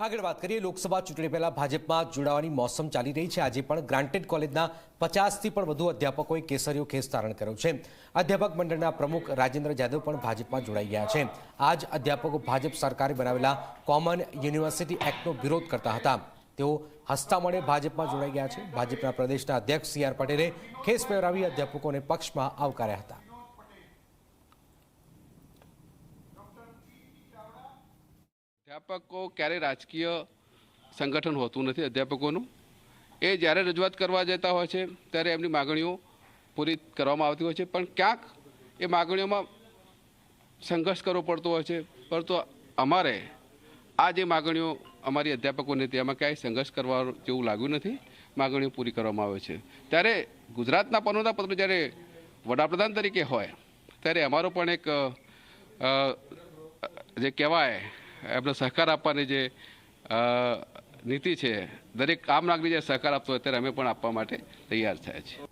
આગળ વાત કરીએ, લોકસભા ચૂંટણી પહેલા ભાજપમાં જોડાવાની મોસમ ચાલી રહી છે. આજે પણ ગ્રાન્ટેડ કોલેજના પચાસથી પણ વધુ અધ્યાપકોએ કેસરીઓ ખેસ ધારણ કર્યો છે. અધ્યાપક મંડળના પ્રમુખ રાજેન્દ્ર જાદવ પણ ભાજપમાં જોડાઈ ગયા છે. આજ અધ્યાપકો ભાજપ સરકારે બનાવેલા કોમન યુનિવર્સિટી એક્ટનો વિરોધ કરતા હતા. તેઓ હસતા મળે ભાજપમાં જોડાઈ ગયા છે. ભાજપના પ્રદેશના અધ્યક્ષ સી આર પટેલે ખેસ પહેરાવી અધ્યાપકોને પક્ષમાં આવકાર્યા હતા. અધ્યાપકો ક્યારેય રાજકીય સંગઠન હોતું નથી, અધ્યાપકોનું. એ જ્યારે રજૂઆત કરવા જતા હોય છે, ત્યારે એમની માગણીઓ પૂરી કરવામાં આવતી હોય છે. પણ ક્યાંક એ માગણીઓમાં સંઘર્ષ કરવો પડતો હોય છે. પરંતુ અમારે આ જે માગણીઓ અમારી અધ્યાપકોની હતી, એમાં ક્યાંય સંઘર્ષ કરવા જેવું લાગ્યું નથી. માગણીઓ પૂરી કરવામાં આવે છે. ત્યારે ગુજરાતના પનોતા પત્ર જ્યારે વડાપ્રધાન તરીકે હોય, ત્યારે અમારો પણ એક જે કહેવાય એમને સહકાર આપવાની જે નીતિ છે, દરેક આમ નાગરિક જે સહકાર આપતો હોય ત્યારે અમે પણ આપવા માટે તૈયાર થયા છીએ.